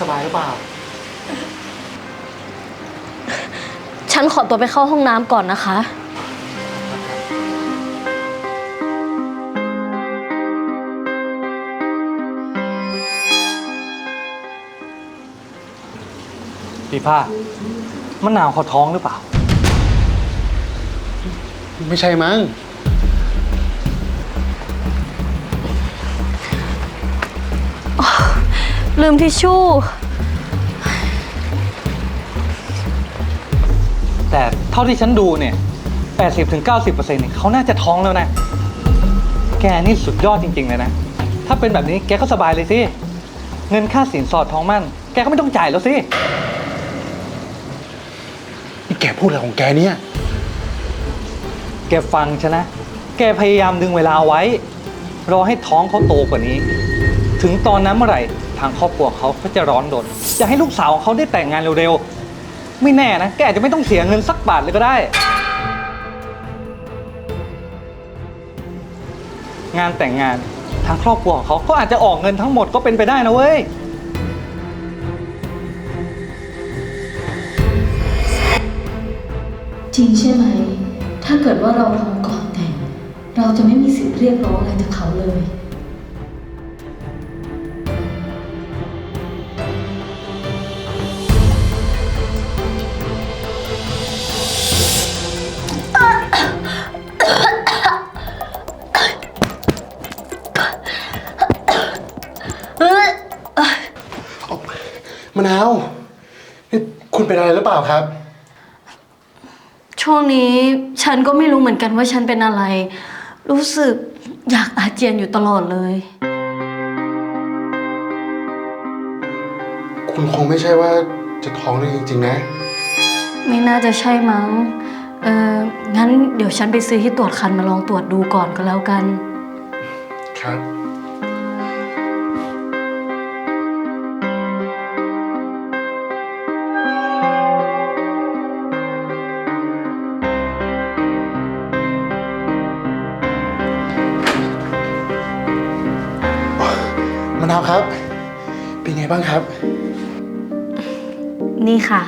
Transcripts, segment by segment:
สบายหรือเปล่า ฉันขอตัวไปเข้าห้องน้ำก่อนนะคะ พี่ผ้ามะนาวเขาท้องหรือเปล่า ไม่ใช่มั้ง ลืมทิชชู่ แต่เท่าที่ฉันดูเนี่ย 80-90%เนี่ยเขาน่าจะท้องแล้วนะ แกนี่สุดยอดจริง ๆ เลยนะ ถ้าเป็นแบบนี้แกก็สบายเลยสิ เงินค่าสินสอดทองมั่น แกก็ไม่ต้องจ่ายแล้วสิ นี่แกพูดอะไรของแกเนี่ย แกฟังฉันนะ แกพยายามดึงเวลาเอาไว้ รอให้ท้องเขาโตกว่านี้ ถึงตอนนั้นเมื่อไหร่ ทางครอบครัวเขาก็จะร้อนรนจะให้ลูกสาวของเขาได้แต่งงานเร็วๆ ไม่แน่นะแกอาจจะไม่ต้องเสียเงินสักบาทเลยก็ได้ งานแต่งงานทางครอบครัวของเขาก็อาจจะออกเงินทั้งหมดก็เป็นไปได้นะเว้ย จริงใช่ไหม ถ้าเกิดว่าเราท้องก่อนแต่ง เราจะไม่มีสิทธิ์เรียกร้องอะไรจากเขาเลย มะนาวนี่คุณเป็นอะไรหรือเปล่าครับ ช่วงนี้ฉันก็ไม่รู้เหมือนกันว่าฉันเป็นอะไร รู้สึกอยากอาเจียนอยู่ตลอดเลย คุณคงไม่ใช่ว่าจะท้องได้จริงๆนะ ไม่น่าจะใช่มั้ง เอองั้นเดี๋ยวฉันไปซื้อที่ตรวจคันมาลองตรวจดูก่อนก็แล้วกัน ครับ นาวครับ เป็นไงบ้างครับ นี่ค่ะ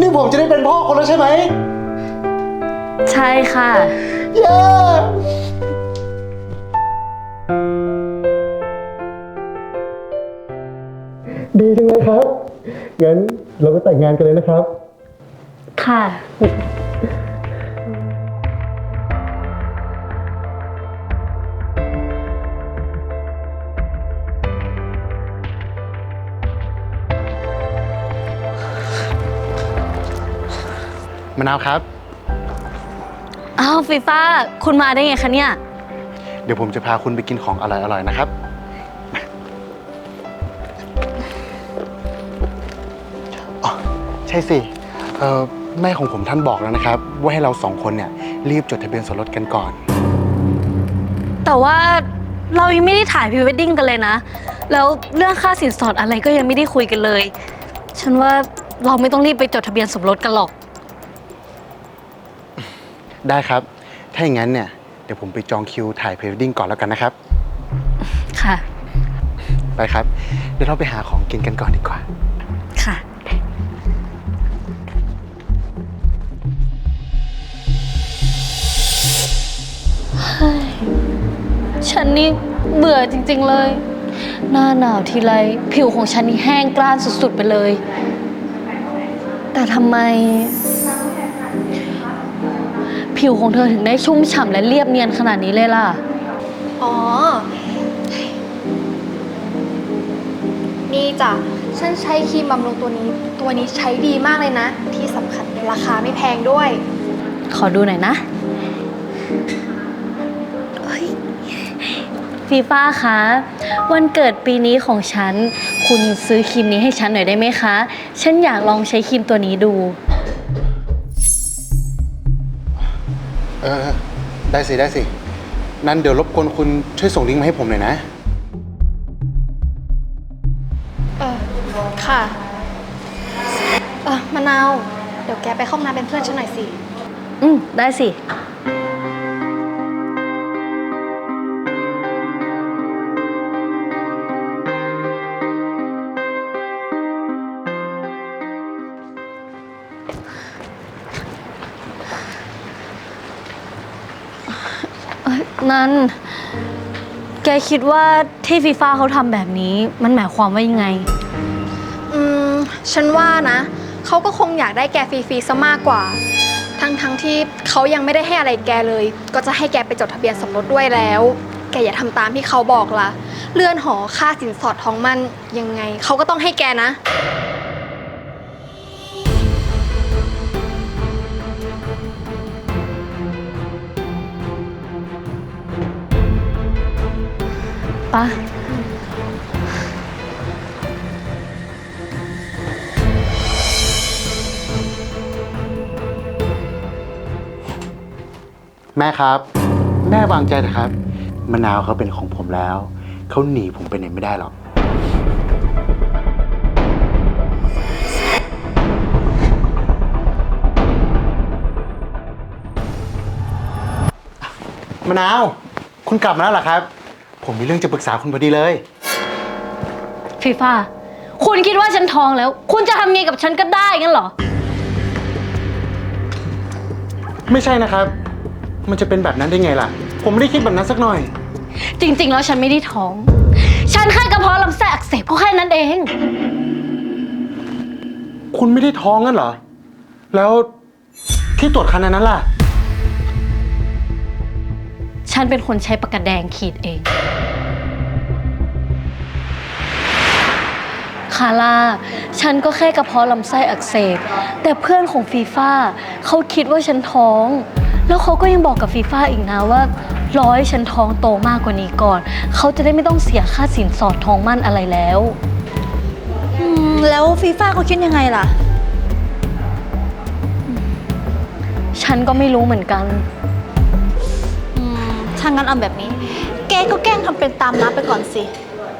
นี่ผมจะได้เป็นพ่อคนแล้วใช่ไหม ใช่ค่ะ เย้ดีจังเลยครับ งั้นเราก็แต่งงานกันเลยนะครับ ค่ะ มะนาวครับ อ้าวฟีฟ้าคุณมาได้ไงคะเนี่ย เดี๋ยวผมจะพาคุณไปกินของอร่อยๆนะครับ อ๋อ ใช่สิเอ่อแม่ของผมท่านบอกแล้วนะครับ ว่าให้เราสองคนเนี่ย รีบจดทะเบียนสมรสกันก่อน แต่ว่าเรายังไม่ได้ถ่ายพรีเวดดิ้งกันเลยนะ แล้วเรื่องค่าสินสอดอะไรก็ยังไม่ได้คุยกันเลย ฉันว่าเราไม่ต้องรีบไปจดทะเบียนสมรสกันหรอก ได้ครับ ถ้าอย่างนั้นเนี่ยเดี๋ยวผมไปจองคิวถ่ายพรีวดดิ้งก่อนแล้วกันนะครับ ค่ะ ไปครับ เดี๋ยวเราไปหาของกินกันก่อนดีกว่า ค่ะเฮ้ยฉันนี่เบื่อจริง ๆ เลย หน้าหนาวทีไรผิวของฉันนี่แห้งกร้านสุด ๆ ไปเลย แต่ทำไม ผิวของเธอถึงได้ชุ่มฉ่ำและเรียบเนียนขนาดนี้เลยล่ะ อ๋อ นี่จ้ะ ฉันใช้ครีมบำรุงตัวนี้ ตัวนี้ใช้ดีมากเลยนะ ที่สำคัญราคาไม่แพงด้วย ขอดูหน่อยนะเฮ้ยฟีฟ้าคะวันเกิดปีนี้ของฉัน คุณซื้อครีมนี้ให้ฉันหน่อยได้ไหมคะ ฉันอยากลองใช้ครีมตัวนี้ดู เออได้สิได้สิ นั้นเดี๋ยวรบกวนคุณช่วยส่งลิงก์มาให้ผมหน่อยนะ เออค่ะ เออมะนาว เดี๋ยวแกไปเข้าห้องน้ำเป็นเพื่อนฉันหน่อยสิ อืม ได้สิ นั้น แกคิดว่าที่ฟีฟ่าเขาทำแบบนี้ มันหมายความว่ายังไง อืม ฉันว่านะ เขาก็คงอยากได้แกฟรีๆซะมากกว่า ทั้งๆทที่เขายังไม่ได้ให้อะไรแกเลย ก็จะให้แกไปจดทะเบียนสมรสด้วยแล้ว แกอย่าทำตามที่เขาบอกละเลื่อนหอค่าสินสอดทองมันยังไง เขาก็ต้องให้แกนะ ปะแม่ครับ แม่วางใจเถอะครับ มะนาวเขาเป็นของผมแล้ว เขาหนีผมไปไหนไม่ได้หรอก มะนาว คุณกลับมาแล้วเหรอครับ ผมมีเรื่องจะปรึกษาคุณพอดีเลย ฟีฟ่าคุณคิดว่าฉันท้องแล้ว คุณจะทำไงกับฉันก็ได้งั้นเหรอ ไม่ใช่นะครับ มันจะเป็นแบบนั้นได้ไงล่ะ ผมไม่ได้คิดแบบนั้นสักหน่อย จริง ๆ แล้วฉันไม่ได้ท้อง ฉันแค่กระเพาะลำไส้อักเสบก็แค่นั้นเอง คุณไม่ได้ท้องงั้นเหรอ แล้วที่ตรวจคันอันนั้นล่ะ ฉันเป็นคนใช้ปากกาแดงขีดเอง คาร่า ฉันก็แค่กระเพาะลำไส้อักเสบ แต่เพื่อนของฟีฟ่าเขาคิดว่าฉันท้อง แล้วเขาก็ยังบอกกับฟีฟ่าอีกนะว่า ร้อยฉันท้องโตมากกว่านี้ก่อน เขาจะได้ไม่ต้องเสียค่าสินสอดทองมั่นอะไรแล้ว อืมแล้วฟีฟ่าเขาคิดยังไงล่ะ ฉันก็ไม่รู้เหมือนกันอืม ถ้างั้นเอาแบบนี้ แกก็แกล้งทำเป็นตามน้าไปก่อนสิ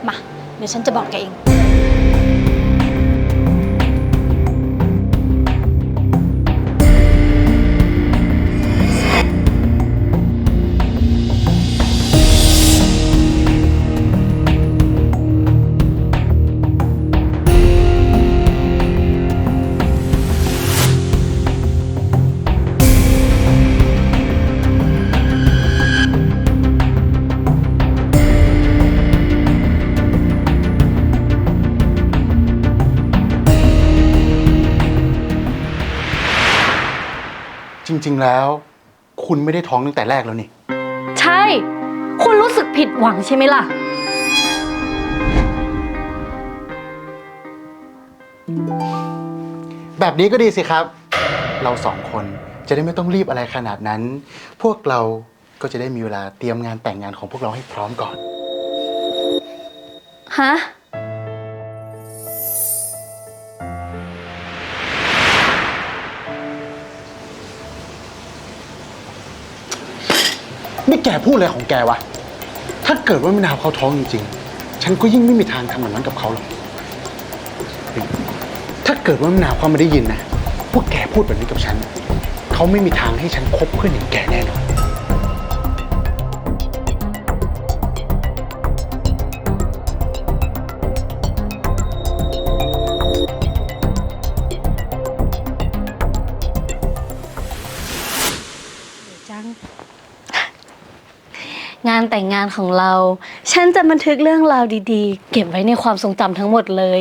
มา เดี๋ยวฉันจะบอกแกเอง จริง ๆ แล้ว คุณไม่ได้ท้องตั้งแต่แรกแล้วนี่ ใช่ คุณรู้สึกผิดหวังใช่ไหมล่ะ แบบนี้ก็ดีสิครับ เราสองคนจะได้ไม่ต้องรีบอะไรขนาดนั้น พวกเราก็จะได้มีเวลาเตรียมงานแต่งงานของพวกเราให้พร้อมก่อน ฮะ แกพูดอะไรของแกวะ ถ้าเกิดว่ามะนาวเขาท้องจริงๆ ฉันก็ยิ่งไม่มีทางทำแบบนั้นกับเขาหรอก ถ้าเกิดว่ามะนาวเขาไม่ได้ยินนะ พวกแกพูดแบบนี้กับฉัน เขาไม่มีทางให้ฉันคบเพื่อนอย่างแกแน่นอน งานแต่งงานของเรา ฉันจะบันทึกเรื่องราวดีๆ เก็บไว้ในความทรงจำทั้งหมดเลย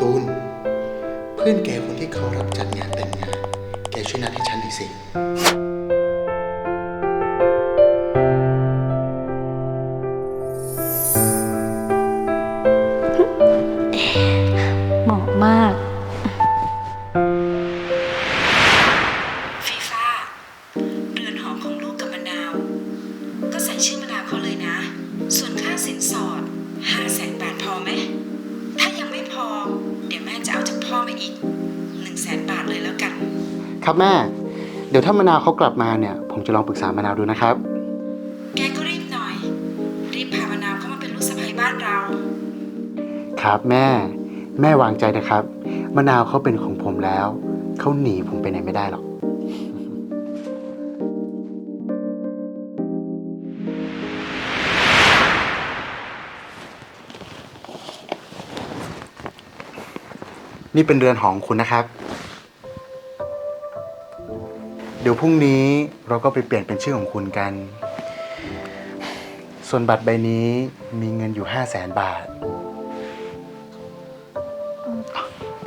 ตูน เพื่อนแก เดี๋ยวถ้ามะนาวเขากลับมาเนี่ย ผมจะลองปรึกษามะนาวดูนะครับ แกก็รีบหน่อย รีบพามะนาวเข้ามาเป็นลูกสะใภ้บ้านเรา ครับแม่ แม่วางใจนะครับ มะนาวเขาเป็นของผมแล้ว เขาหนีผมไปไหนไม่ได้หรอก นี่เป็นเรือนหอของคุณนะครับ ดี๋ยวพรุ่งนี้เราก็ไปเปลี่ยนเป็นชื่อของคุณกัน ส่วนบัตรใบนี้มีเงินอยู่ 5 0 0แสนบาท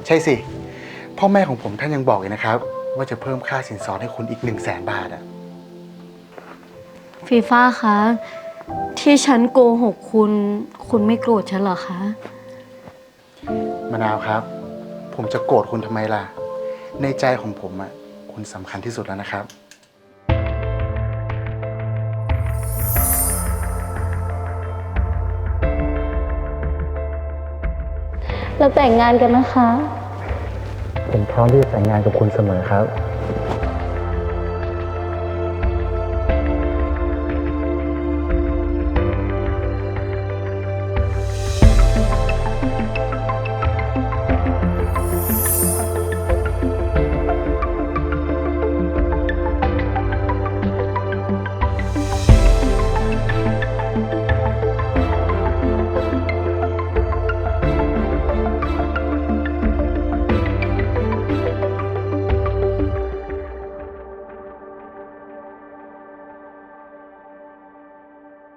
ใช่สิ พ่อแม่ของผมท่านยังบอกเลยนะครับ ว่าจะเพิ่มค่าสินสอดให้คุณอีก 1 0 0 0 0แสนบาทอะฟีฟ้าคะที่ฉันโกหกคุณ คุณไม่โกรธฉันเหรอคะมะนาวครับ ผมจะโกรธคุณทำไมล่ะ ในใจของผมอะ คุณสำคัญที่สุดแล้วนะครับ เราแต่งงานกันนะคะ ผมพร้อมที่จะแต่งงานกับคุณเสมอครับ